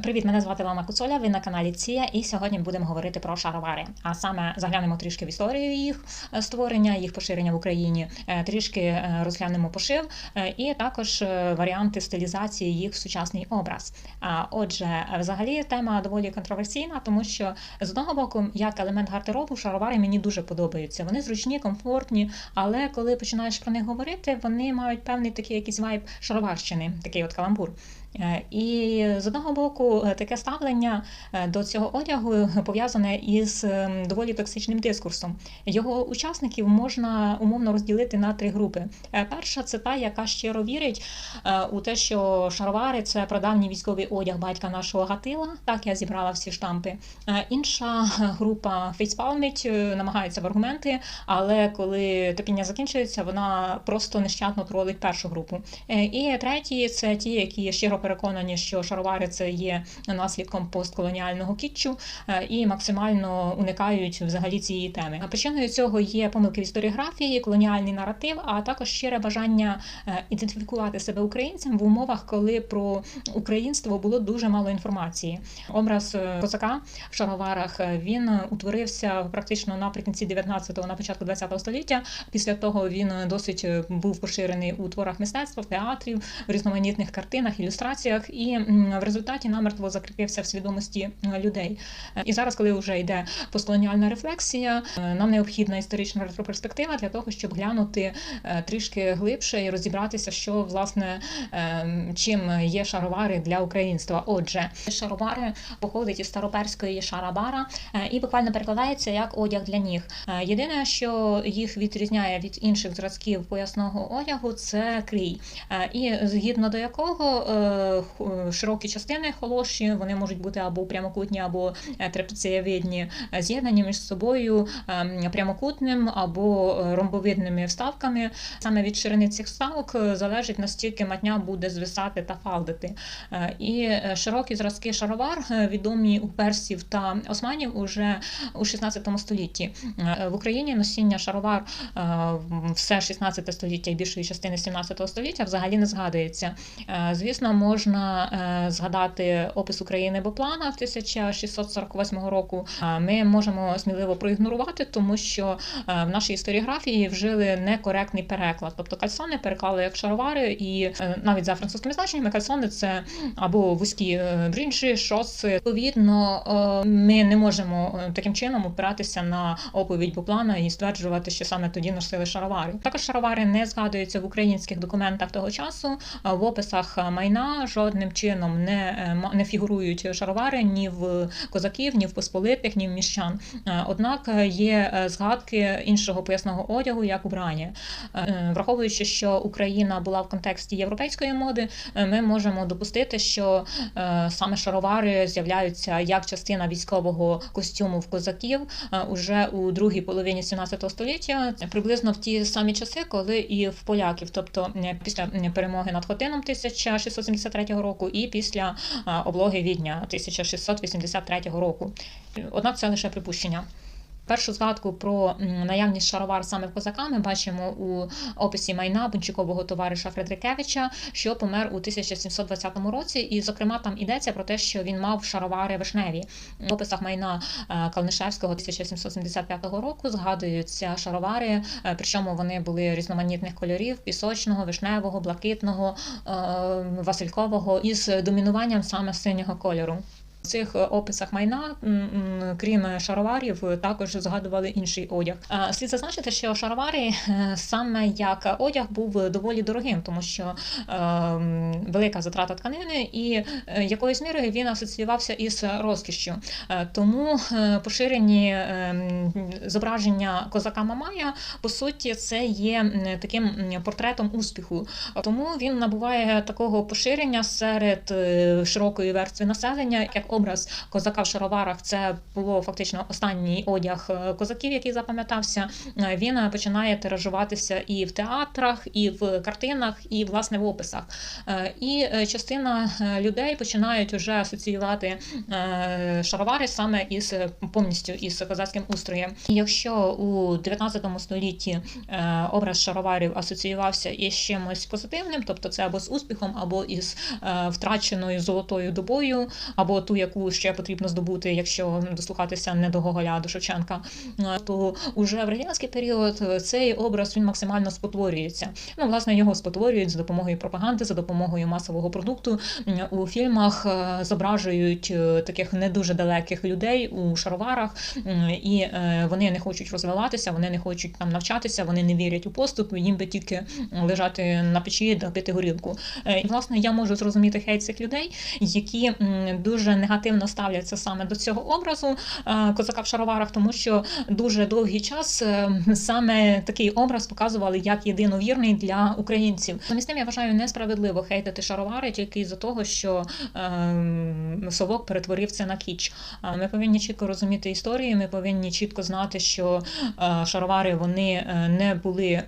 Привіт, мене звати Лама Куцоля. Ви на каналі Ція, і сьогодні будемо говорити про шаровари. А саме заглянемо трішки в історію їх е, створення, їх поширення в Україні, е, трішки е, розглянемо пошив, і також варіанти стилізації їх в сучасний образ. Отже, взагалі тема доволі контроверсійна, тому що з одного боку, як елемент гардеробу, шаровари мені дуже подобаються. Вони зручні, комфортні, але коли починаєш про них говорити, вони мають певний такий якийсь вайб шароварщини, такий от каламбур. І з одного боку, е, таке ставлення е, до цього одягу пов'язане із ем, доволі токсичним дискурсом. Його учасників можна умовно розділити на три групи. Е, Перша це та, яка щиро вірить у те, що шаровари це прадавній військовий одяг батька нашого Гатила. Так я зібрала всі штампи. Інша група фейспалмить, намагається в аргументи, але коли терпіння закінчується, вона просто нещадно тролить першу групу. І треті це ті, які щиро переконані, що шаровари це є наслідком постколоніального кітчу е, і максимально уникають взагалі цієї теми. Причиною цього є помилки в історіографії, колоніальний наратив, а також щире бажання е, ідентифікувати себе українцем в умовах, коли про українство було дуже мало інформації. Образ е, козака в шароварах він утворився практично наприкінці 19-го, на початку 20-го століття. Після того він досить був поширений у творах мистецтва, в театрі, в різноманітних картинах, ілюстраціях, і в результаті намертво закріпився в свідомості е, людей. Е, І зараз, коли вже йде постколоніальна рефлексія, е, нам необхідна історична ретроперспектива для того, щоб глянути трішки глибше і розібратися, що власне чим є шаровари для українства. Отже, шаровари походить із староперської шарабара і буквально перекладається як одяг для ніг. Єдине, що їх відрізняє від інших зразків поясного одягу, це крій. І згідно до якого широкі частини холоші вони можуть бути або прямокутні, або е, трапецієвидні, е, з'єднані між собою ем, прямокутним або е, ромбовидними вставками. Саме від ширини цих вставок залежить настільки матня буде звисати та фалдити. І широкі зразки шаровар відомі у персів та османів уже у 16 столітті. В Україні носіння шаровар все 16 століття і більшої частини 17 століття взагалі не згадується. Звісно, можна згадати опис України Боплана 1648 року. Ми можемо сміливо проігнорувати, тому що в нашій історіографії вжили некоректний переклад. Тобто кальсони переклали як шаровари, і е, навіть за французькими значеннями кальсони це або вузькі е, брінджі, шоси. Відповідно, е, ми не можемо таким чином опиратися на оповідь Боплана і стверджувати, що саме тоді носили шаровари. Також шаровари не згадуються в українських документах того часу. В описах майна жодним чином не, не фігурують шаровари ні в козаків, ні в посполитих, ні в міщан. Е, Однак є е, згадки іншого поясного одягу, як убрання. Е, Враховуючи, що Україна була в контексті європейської моди, ми можемо допустити, що саме шаровари з'являються як частина військового костюму в козаків уже у другій половині 17 століття, приблизно в ті самі часи, коли і в поляків, тобто після перемоги над Хотином 1673 року і після облоги Відня 1683 року. Однак це лише припущення. Першу згадку про наявність шаровар саме в козака ми бачимо у описі майна бунчукового товариша Фредрикевича, що помер у 1720 році. І, зокрема, там йдеться про те, що він мав шаровари вишневі. В описах майна е, Калнишевського 1775 року згадуються шаровари, е, причому вони були різноманітних кольорів: пісочного, вишневого, блакитного, е, василькового із домінуванням саме синього кольору. В цих е, описах майна, крім шароварів, е, також згадували інший одяг. Е, Слід зазначити, що шаровари е, саме як одяг був доволі дорогим, тому що е, велика затрата тканини, і е, якоюсь мірою він асоціювався із розкішшю. Е, Тому е, поширені е, зображення козака Мамая, по суті, це є таким портретом успіху. Тому він набуває такого поширення серед е, широкої верстви населення, як образ козака в шароварах це було фактично останній одяг е, козаків, який запам'ятався. Е, Він е, починає тиражуватися і в театрах, і в картинах, і власне в описах. І частина людей починають вже асоціювати шаровари саме із повністю із козацьким устроєм. І якщо у 19 столітті образ шароварів асоціювався із чимось позитивним, тобто це або з успіхом, або із втраченою золотою добою, або ту, яку ще потрібно здобути, якщо дослухатися не до Гоголя, до Шевченка, то уже в радянський період е, цей образ він максимально спотворюється. Ну, власне, його спотворюють за допомогою пропаганди, за допомогою масового продукту. У фільмах е, зображують е, таких не дуже далеких людей у шароварах, і вони не хочуть розвиватися, вони не хочуть там навчатися, вони не вірять у поступ, їм би тільки лежати на печі пити горілку. І власне я можу зрозуміти хейт цих людей, які дуже негативно ставляться саме до цього образу е, козака в шароварах, тому що дуже довгий час е, саме такий образ показували як єдиновірний для українців. Замість тим я вважаю несправедливо хейтити шаровари тільки із-за того, що е, совок перетворив це на кіч. А Ми повинні чітко розуміти історію. Ми повинні чітко знати, що е, шаровари вони е, не були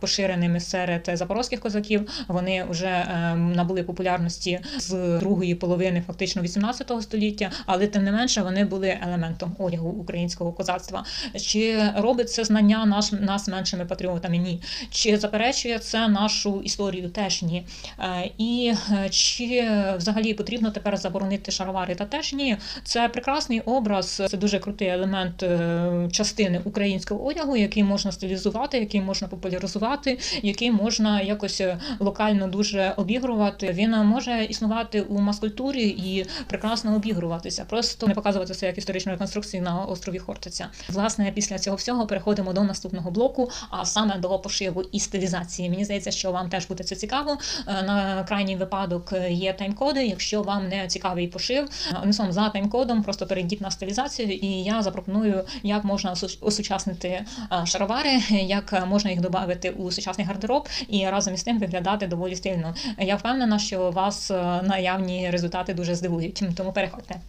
поширеними серед запорозьких козаків. Вони вже е, набули популярності з другої половини фактично 18 століття, але тим не менше вони були елементом одягу українського козацтва. Чи робить це знання наш нас меншими патріотами? Ні. Чи заперечує це нашу історію? Теж ні. Е, І е, чи взагалі потрібно тепер заборонити шаровари? Та теж ні. Це прекрасний образ, це дуже крутий елемент е, частини українського одягу, який можна стилізувати, який можна популяризувати, який можна якось локально дуже обігрувати. Він може існувати у маскультурі і прекрасно обігруватися, просто не показувати це як історичну реконструкцію на острові Хортиця. Власне, після цього всього переходимо до наступного блоку, а саме до пошиву і стилізації. Мені здається, що вам теж буде це цікаво. Е, На крайній випадок е, є тайм-коди. Якщо вам не цікавий пошив, е, словом, за тайм-кодом просто перейдіть на стилізацію, і я запропоную, як можна осу- осучаснити шаровари, як можна їх додати у сучасний гардероб і разом із тим виглядати доволі стильно. Я впевнена, що вас наявні результати дуже здивують. Тому переходьте.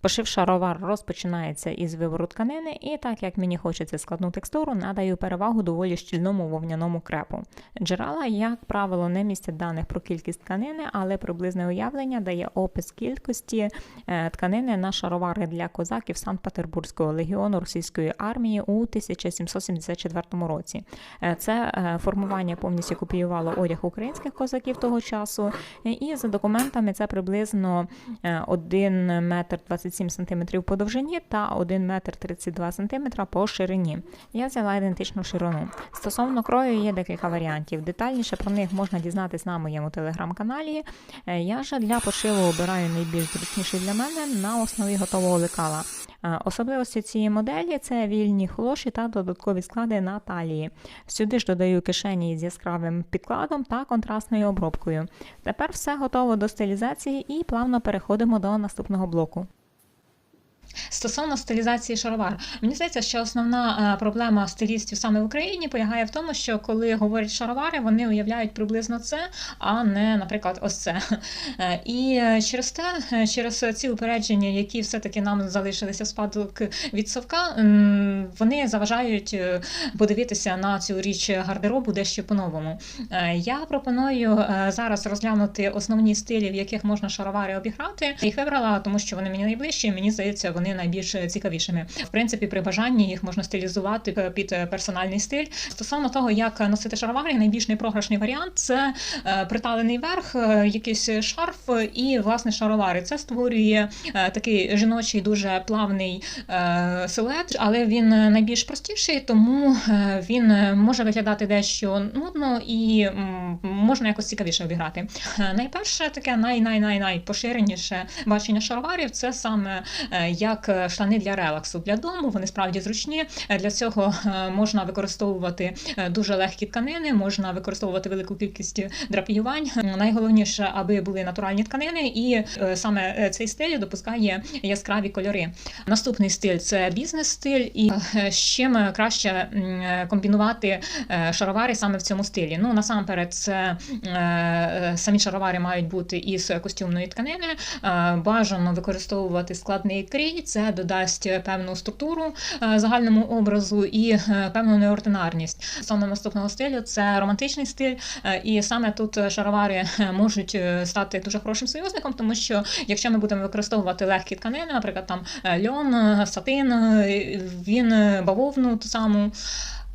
Пошив шаровар розпочинається із вибору тканини, і так як мені хочеться складну текстуру, надаю перевагу доволі щільному вовняному крепу. Джерела, як правило, не містять даних про кількість тканини, але приблизне уявлення дає опис кількості е, тканини на шаровари для козаків Санкт-Петербурзького легіону російської армії у 1774 році. Е, Це е, формування повністю копіювало одяг українських козаків того часу, і за документами це приблизно е, 1 метр 27 см по довжині та 1 метр 32 см по ширині. Я взяла ідентичну ширину. Стосовно крою є декілька варіантів. Детальніше про них можна дізнатись на моєму телеграм-каналі. Е, Я же для пошиву обираю найбільш зручніший для мене на основі готового лекала. Е, Особливості цієї моделі це вільні хлоші та додаткові склади на талії. Сюди ж додаю кишені з яскравим підкладом та контрастною обробкою. Тепер все готово до стилізації і плавно переходимо до наступного блоку. Стосовно стилізації шаровар, мені здається, що основна е, проблема стилістів саме в Україні полягає в тому, що коли говорять шаровари, вони уявляють приблизно це, а не, наприклад, ось це. Е, І е, через те, через ці упередження, які все-таки нам залишилися в спадок від совка, вони заважають подивитися на цю річ гардеробу дещо по-новому. Я пропоную зараз розглянути основні стилі, в яких можна шаровари обіграти. Їх вибрала, тому що вони мені найближчі. Мені здається, вони найбільш цікавішими. В принципі, при бажанні їх можна стилізувати е, під е, персональний стиль. Стосовно того, як носити шаровари, найбільш непрограшний варіант це е, приталений верх, якийсь шарф і власне шаровари. Це створює такий жіночий, дуже плавний силует, але він найбільш простіший, тому він може виглядати дещо нудно і можна якось цікавіше обіграти. Найперше таке най-най-най-най поширеніше бачення шароварів це саме е, як е, штани для релаксу для дому. Вони справді зручні. Е, Для цього е, можна використовувати дуже легкі тканини, можна використовувати велику кількість драпіювань. Найголовніше, аби були натуральні тканини, і саме цей стиль допускає яскраві кольори. Наступний стиль це бізнес-стиль, і з чим краще комбінувати шаровари саме в цьому стилі. Ну насамперед, це самі шаровари мають бути із костюмної тканини. Бажано використовувати складний крій, це додасть певну структуру е, загальному образу і е, певну неординарність. Стосовно наступного стилю це романтичний стиль, е, і саме тут шаровари е, можуть е, стати дуже хорошим союзником, тому що якщо ми будемо використовувати легкі тканини, наприклад, там е, льон, е, сатин, е, він е, бавовну ту саму.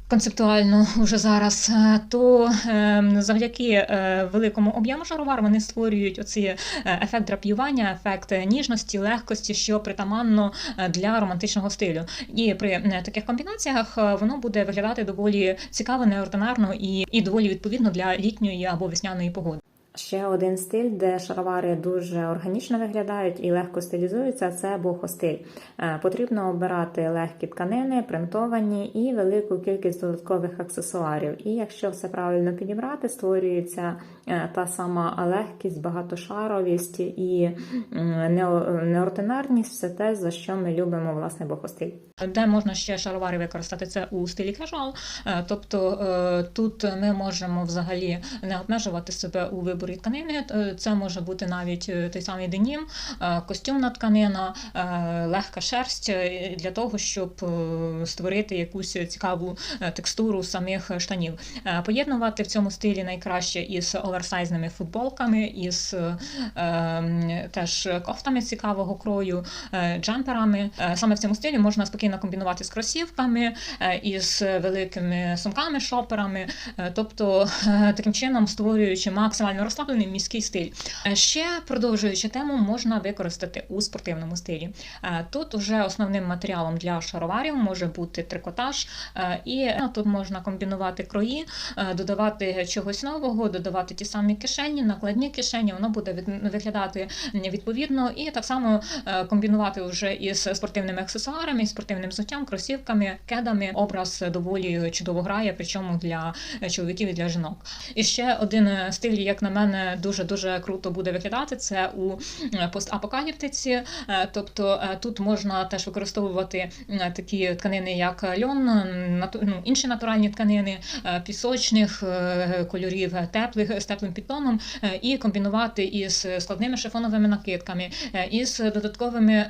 Концептуально вже зараз, е, то е, завдяки е, великому об'єму шаровар вони створюють оці е, ефект драпіювання, ефект ніжності, легкості, що притаманно для романтичного стилю. І при таких комбінаціях воно буде виглядати доволі цікаво, неординарно і, і доволі відповідно для літньої або весняної погоди. Ще один стиль, де шаровари дуже органічно виглядають і легко стилізуються, це бохо-стиль. Е, Потрібно обирати легкі тканини, принтовані і велику кількість додаткових аксесуарів. І якщо все правильно підібрати, створюється е, та сама легкість, багатошаровість і неординарність все те, за що ми любимо власне бохо-стиль. Де можна ще шаровари використати це у стилі кежуал. Е, Тобто тут ми можемо взагалі не обмежувати себе у виборі тканини. Е, Це може бути навіть е, той самий денім, е, костюмна тканина, легка шерсть для того, щоб створити якусь цікаву текстуру самих штанів. Поєднувати в цьому стилі найкраще із оверсайзними футболками, із ем, теж кофтами цікавого крою, джемперами. Саме в цьому стилі можна спокійно комбінувати з кросівками, із великими сумками, шоперами, тобто таким чином створюючи максимально розслаблений міський стиль. Е, Ще продовжуючи тему, можна використати у спортивному стилі. Е, Тут уже основним матеріалом для шароварів може бути трикотаж, е, і ну, тут можна комбінувати крої, додавати чогось нового, додавати ті самі кишені, накладні кишені, воно буде виглядати відповідно, і так само комбінувати вже із спортивними аксесуарами, спортивним взуттям, кросівками, кедами. Образ доволі чудово грає, причому для чоловіків і для жінок. І ще один стиль, як на мене, дуже дуже круто буде виглядати. Це у е, постапокаліптиці. Е, Тобто е, тут можна теж використовувати такі тканини, як льон, ну, інші натуральні тканини, пісочних кольорів, теплих з теплим підтоном, е, і комбінувати із складними шифоновими накидками, із додатковими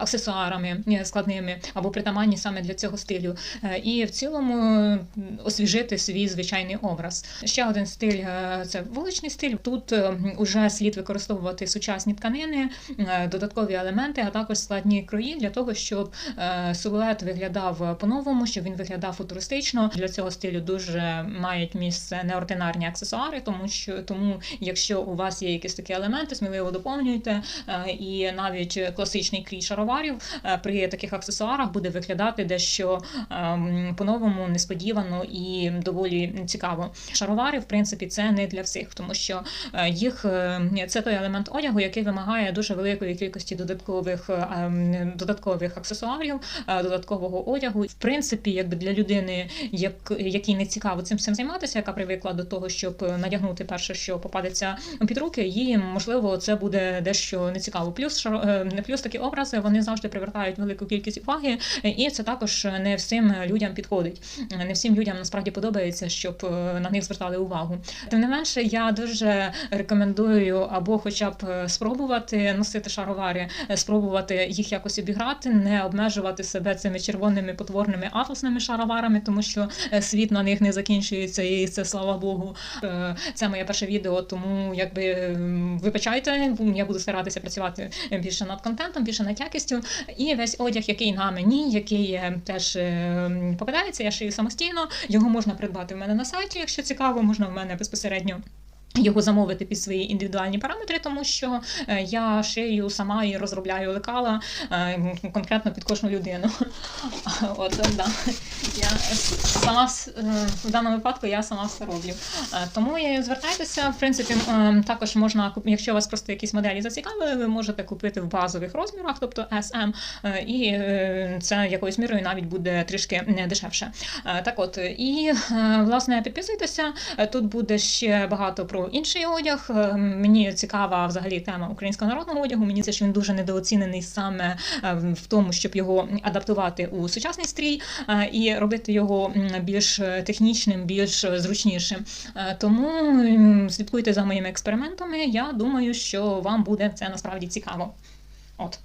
аксесуарами складними або притаманні саме для цього стилю. І в цілому освіжити свій звичайний образ. Ще один стиль це вуличний стиль. Тут вже слід використовувати сучасні тканини, е, додаткові елементи, а також складні крої для того, щоб е, силует виглядав по-новому, щоб він виглядав футуристично. Для цього стилю дуже мають місце неординарні аксесуари, тому що тому, якщо у вас є якісь такі елементи, сміливо доповнюйте. Е, І навіть класичний крій шароварів при таких аксесуарах буде виглядати дещо ем, по-новому, несподівано і доволі цікаво. Шаровари, в принципі, це не для всіх, тому що е, їх е, це той елемент одягу, який вимагає дуже великої кількості додаткових е, ем, додаткових аксесуарів, додаткового одягу. В принципі, якби для людини, як якій не цікаво цим всім займатися, яка привикла до того, щоб надягнути перше, що попадеться під руки, їй можливо це буде дещо нецікаво. Плюс шаро- е, не плюс такі образи вони завжди привертають велику кількість уваги, і це також не всім людям підходить. Не всім людям насправді подобається, щоб на них звертали увагу. Тим не менше, я дуже рекомендую або, хоча б е, спробувати носити шаровари, е, спробувати їх якось обіграти, не обмежувати себе цими червоними потворними атласними шароварами, тому що е, світ на них не закінчується, і це слава Богу. Це моє перше відео, тому якби вибачайте, я буду старатися працювати більше над контентом, більше над якістю. І весь одяг, який на мені, який теж попадається, я шию самостійно. Його можна придбати в мене на сайті, якщо цікаво, можна в мене безпосередньо. Його замовити під свої індивідуальні параметри, тому що е, я шию сама і розробляю лекала е, конкретно під кожну людину. От да. Я сама е, в даному випадку я сама все роблю. Тому звертайтеся. В принципі, е, також можна якщо вас просто якісь моделі зацікавили, ви можете купити в базових розмірах, тобто SM, і це якоюсь мірою навіть буде трішки дешевше. Так от, і власне підписуйтеся. Тут буде ще багато про інший одяг. Е, Мені цікава взагалі тема українського народного одягу. Мені це що він дуже недооцінений саме е, в тому, щоб його адаптувати у сучасний стрій е, і робити його більш технічним, більш зручнішим. Тому слідкуйте за моїми експериментами. Я думаю, що вам буде це насправді цікаво. От.